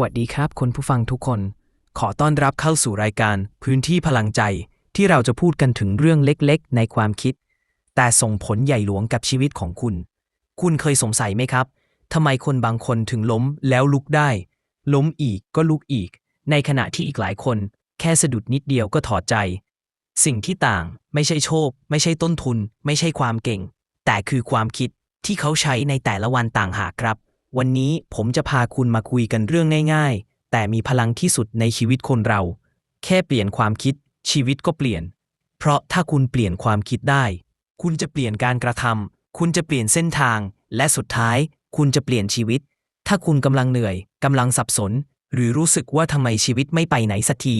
วัสดีครับคุณผู้ฟังทุกคน ขอต้อนรับเข้าสู่รายการพื้นที่พลังใจที่เราจะพูดกันถึงเรื่องเล็กๆ ในความคิด แต่ส่งผลใหญ่หลวงกับชีวิตของคุณ คุณเคยสงสัยไหมครับทำไมคนบางคนถึงล้มแล้วลุกได้ ล้มอีกก็ลุกอีก ในขณะที่อีกหลายคน แค่สะดุดนิดเดียวก็ถอดใจ สิ่งที่ต่างไม่ใช่โชค ไม่ใช่ต้นทุน ไม่ใช่ความเก่ง แต่คือความคิดที่เขาใช้ในแต่ละวันต่างหากครับ วันนี้ผมจะพาคุณมาคุยกันเรื่องง่าย ๆ แต่มีพลังที่สุดในชีวิตคนเรา แค่เปลี่ยนความคิด ชีวิตก็เปลี่ยน เพราะถ้าคุณเปลี่ยนความคิดได้ คุณจะเปลี่ยนการกระทำคุณจะเปลี่ยนเส้นทาง และสุดท้าย คุณจะเปลี่ยนชีวิต ถ้าคุณกำลังเหนื่อยกำลังสับสน หรือรู้สึกว่าทำไมชีวิตไม่ไปไหนสักที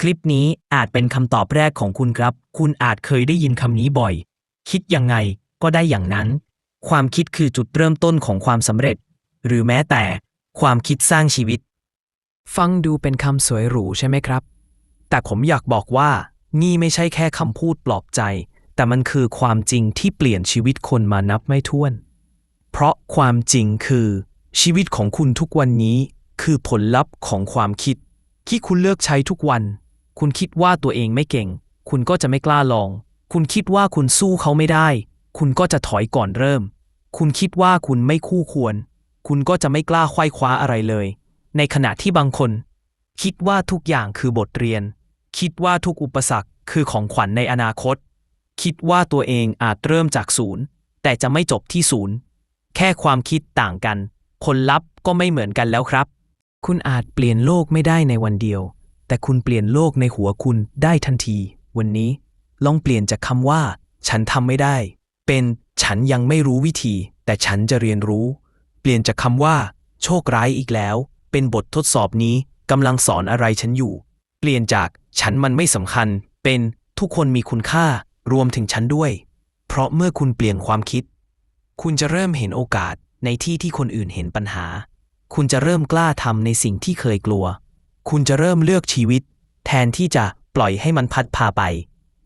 คลิปนี้อาจเป็นคำตอบแรกของคุณครับ คุณอาจเคยได้ยินคำนี้บ่อย คิดยังไงก็ได้อย่างนั้น ความคิดคือจุดเริ่มต้นของความสำเร็จ หรือแม้แต่ความคิดสร้างชีวิต ฟังดูเป็นคำสวยหรูใช่ไหมครับ แต่ผมอยากบอกว่า นี่ไม่ใช่แค่คำพูดปลอบใจ แต่มันคือความจริงที่เปลี่ยนชีวิตคนมานับไม่ถ้วน เพราะความจริงคือ ชีวิตของคุณทุกวันนี้ คือผลลัพธ์ของความคิด ที่คุณเลือกใช้ทุกวัน คุณคิดว่าตัวเองไม่เก่ง คุณก็จะไม่กล้าลอง คุณคิดว่าคุณสู้เขาไม่ได้ คุณก็จะถอยก่อนเริ่ม คุณคิดว่าคุณไม่คู่ควร คุณก็จะไม่กล้าคว้ยคว้าอะไรเลย ในขณะที่บางคน คิดว่าทุกอย่างคือบทเรียน คิดว่าทุกอุปสรรคคือของขวัญในอนาคต คิดว่าตัวเองอาจเริ่มจากศูนย์แต่จะไม่จบที่ศูนย์แค่ความคิดต่างกัน ผลลัพธ์ก็ไม่เหมือนกันแล้วครับ คุณอาจเปลี่ยนโลกไม่ได้ในวันเดียว แต่คุณเปลี่ยนโลกในหัวคุณได้ทันที วันนี้ ลองเปลี่ยนจากคำว่า ฉันทำไม่ได้ เป็นฉันยังไม่รู้วิธี แต่ฉันจะเรียนรู้ เปลี่ยนจากคำว่า โชคร้ายอีกแล้ว เป็นบททดสอบนี้กำลังสอนอะไรฉันอยู่ เปลี่ยนจากฉันมันไม่สำคัญ เป็นทุกคนมีคุณค่ารวมถึงฉันด้วย เพราะเมื่อคุณเปลี่ยนความคิด คุณจะเริ่มเห็นโอกาสในที่ที่คนอื่นเห็นปัญหา คุณจะเริ่มกล้าทำในสิ่งที่เคยกลัว คุณจะเริ่มเลือกชีวิต แทนที่จะปล่อยให้มันพัดพาไป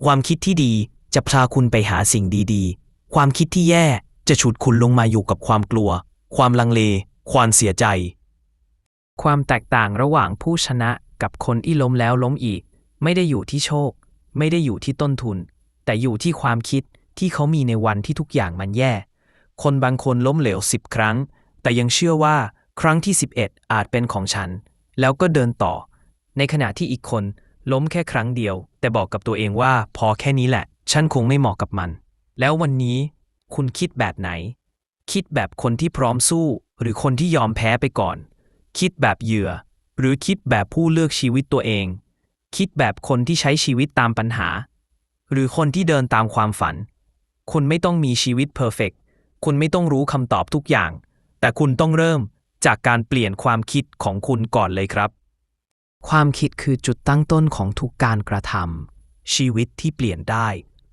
ความคิดที่ดีจะพาคุณไปหาสิ่งดีๆ ความคิดที่แย่จะฉุดคุณลงมาอยู่กับความกลัว ความลังเล ความเสียใจ ความแตกต่างระหว่างผู้ชนะกับคนที่ล้มแล้วล้มอีก ไม่ได้อยู่ที่โชค ไม่ได้อยู่ที่ต้นทุน แต่อยู่ที่ความคิดที่เขามีในวันที่ทุกอย่างมันแย่ คนบางคนล้มเหลวสิบครั้ง แต่ยังเชื่อว่าครั้งที่ 11 อาจเป็นของฉัน แล้วก็เดินต่อ ในขณะที่อีกคนล้มแค่ครั้งเดียว แต่บอกกับตัวเองว่าพอแค่นี้แหละ ฉันคงไม่เหมาะกับมัน แล้ววันนี้คุณคิดแบบไหน คิดแบบคนที่พร้อมสู้ หรือคนที่ยอมแพ้ไปก่อน คิดแบบเหยื่อ หรือคิดแบบผู้เลือกชีวิตตัวเอง คิดแบบคนที่ใช้ชีวิตตามปัญหา หรือคนที่เดินตามความฝัน คุณไม่ต้องมีชีวิตเพอร์เฟกคุณไม่ต้องรู้คำตอบทุกอย่าง แต่คุณต้องเริ่มจากการเปลี่ยนความคิดของคุณก่อนเลยครับ ความคิดคือจุดตั้งต้นของทุกการกระทำชีวิตที่เปลี่ยนได้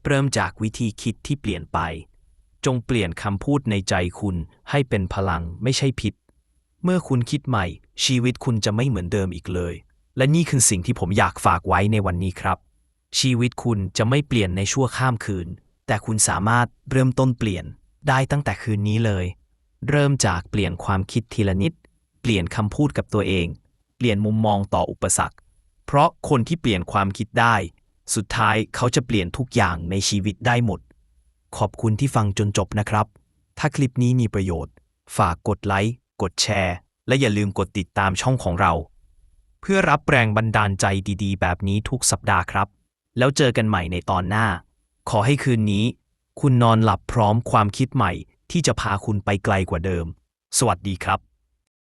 เริ่มจากวิธีคิดที่เปลี่ยนไป จงเปลี่ยนคำพูดในใจคุณให้เป็นพลังไม่ใช่พิษ เมื่อคุณคิดใหม่ ชีวิตคุณจะไม่เหมือนเดิมอีกเลย และนี่คือสิ่งที่ผมอยากฝากไว้ในวันนี้ครับ ชีวิตคุณจะไม่เปลี่ยนในชั่วข้ามคืน แต่คุณสามารถเริ่มต้นเปลี่ยนได้ตั้งแต่คืนนี้เลย เริ่มจากเปลี่ยนความคิดทีละนิด เปลี่ยนคำพูดกับตัวเอง เปลี่ยนมุมมองต่ออุปสรรค เพราะคนที่เปลี่ยนความคิดได้ สุดท้ายเขาจะเปลี่ยนทุกอย่างในชีวิตได้หมด ขอบคุณที่ฟังจนจบนะครับ ถ้าคลิปนี้มีประโยชน์ ฝากกดไลค์ กดแชร์ และอย่าลืมกดติดตามช่องของเรา เพื่อรับแรงบันดาลใจดีๆ แบบนี้ทุกสัปดาห์ครับ แล้วเจอกันใหม่ในตอนหน้า ขอให้คืนนี้ คุณนอนหลับพร้อมความคิดใหม่ที่จะพาคุณไปไกลกว่าเดิม สวัสดีครับ